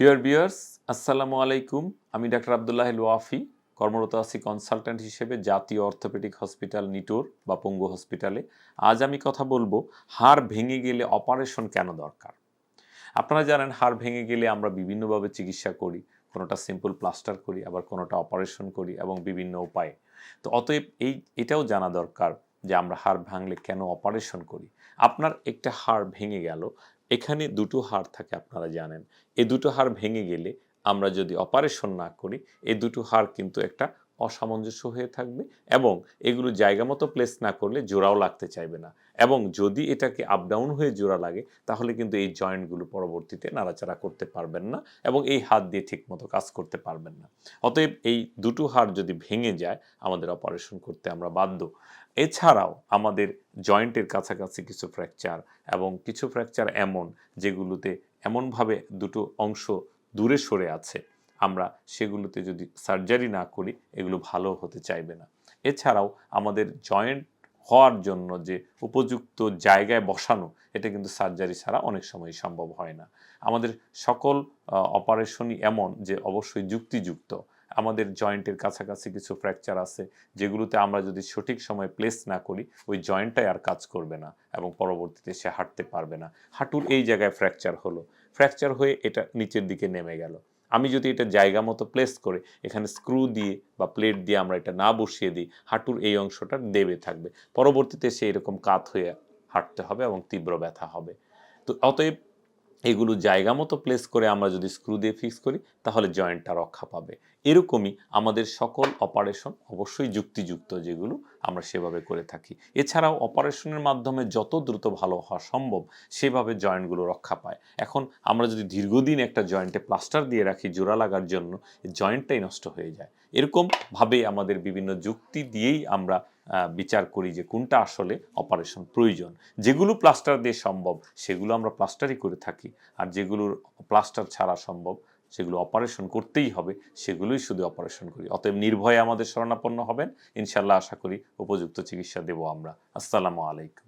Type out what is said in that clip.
Deer বিয়ার্স আসসালামু আলাইকুম। আমি ডাক্তার আবদুল্লাহ ওয়াফি কর্মরত আছি কনসালট্যান্ট হিসেবে জাতীয় অর্থোপেডিক হসপিটাল নিটোর বা পঙ্গু হসপিটালে আজ আমি কথা বলব, হাড় ভেঙে গেলে অপারেশন কেন দরকার? আপনারা জানেন, হাড় ভেঙে গেলে আমরা বিভিন্নভাবে চিকিৎসা করি, কোনোটা সিম্পল প্লাস্টার করি, আবার কোনোটা অপারেশন করি এবং বিভিন্ন উপায়ে। তো অতএব এই, এটাও জানা দরকার যে আমরা হাড় ভাঙলে কেন অপারেশন করি। আপনার একটা হাড় ভেঙে গেল এখানে দুটো হাড় থাকে আপনারা জানেন। এ দুটো হাড় ভেঙে গেলে আমরা যদি অপারেশন না করি, এ দুটো হাড় কিন্তু একটা অসামঞ্জস্য হয়ে থাকবে এবং এগুলো জায়গা মতো প্লেস না করলে জোড়াও লাগতে চাইবে না। এবং যদি এটাকে আপ ডাউন হয়ে জোড়া লাগে, তাহলে কিন্তু এই জয়েন্টগুলো পরবর্তীতে নাড়াচাড়া করতে পারবেন না এবং এই হাত দিয়ে ঠিকমতো কাজ করতে পারবেন না। অতএব এই দুটো হাড় যদি ভেঙে যায়, আমাদের অপারেশন করতে আমরা বাধ্য। এছাড়াও আমাদের জয়েন্টের কাছাকাছি কিছু ফ্র্যাকচার এবং কিছু ফ্র্যাকচার এমন, যেগুলোতে এমনভাবে দুটো অংশ দূরে সরে আছে। আমরা সেগুলোতে যদি সার্জারি না করি, এগুলো ভালো হতে চাইবে না। এছাড়াও আমাদের জয়েন্ট হওয়ার জন্য যে উপযুক্ত জায়গায় বসানো, এটা কিন্তু সার্জারি ছাড়া অনেক সময় সম্ভব হয় না। আমাদের সকল অপারেশনই এমন যে অবশ্যই যুক্তিযুক্ত। আমাদের জয়েন্টের কাছাকাছি কিছু ফ্র্যাকচার আছে, যেগুলোতে আমরা যদি সঠিক সময় প্লেস না করি, ওই জয়েন্টটাই আর কাজ করবে না এবং পরবর্তীতে সে হাঁটতে পারবে না। হাঁটুর এই জায়গায় ফ্র্যাকচার হলো। ফ্র্যাকচার হয়ে এটা নিচের দিকে নেমে গেল। আমি যদি এটা জায়গা মতো প্লেস করে, এখানে স্ক্রু দিয়ে বা প্লেট দিয়ে আমরা এটা না বসিয়ে দিই, হাঁটুর এই অংশটা দেবে থাকবে। পরবর্তীতে সে এরকম কাত হয়ে হাঁটতে হবে এবং তীব্র ব্যথা হবে। তো অতএব এগুলো জায়গা মতো প্লেস করে আমরা যদি স্ক্রু দিয়ে ফিক্স করি, তাহলে জয়েন্টটা রক্ষা পাবে। এরকমই আমাদের সকল অপারেশন অবশ্যই যুক্তিযুক্ত যেগুলো আমরা সেভাবে করে থাকি। এছাড়াও অপারেশনের মাধ্যমে যত দ্রুত ভালো হওয়া সম্ভব, সেভাবে জয়েন্টগুলো রক্ষা পায়। এখন আমরা যদি দীর্ঘদিন একটা জয়েন্টে প্লাস্টার দিয়ে রাখি জোড়া লাগার জন্য জয়েন্টটাই নষ্ট হয়ে যায়। এরকমভাবে আমাদের বিভিন্ন যুক্তি দিয়েই আমরা বিচার করি যে কোনটা আসলে অপারেশন প্রয়োজন। যেগুলো প্লাস্টার দিয়ে সম্ভব, সেগুলো আমরা প্লাস্টারই করে থাকি। আর যেগুলোর প্লাস্টার ছাড়া সম্ভব সেগুলো অপারেশন করতেই হবে, সেগুলোই শুধু অপারেশন করি। অতএব নির্ভয়ে আমাদের শরণাপন্ন হবেন। ইনশাল্লাহ আশা করি উপযুক্ত চিকিৎসা দেব আমরা। আসসালামু আলাইকুম।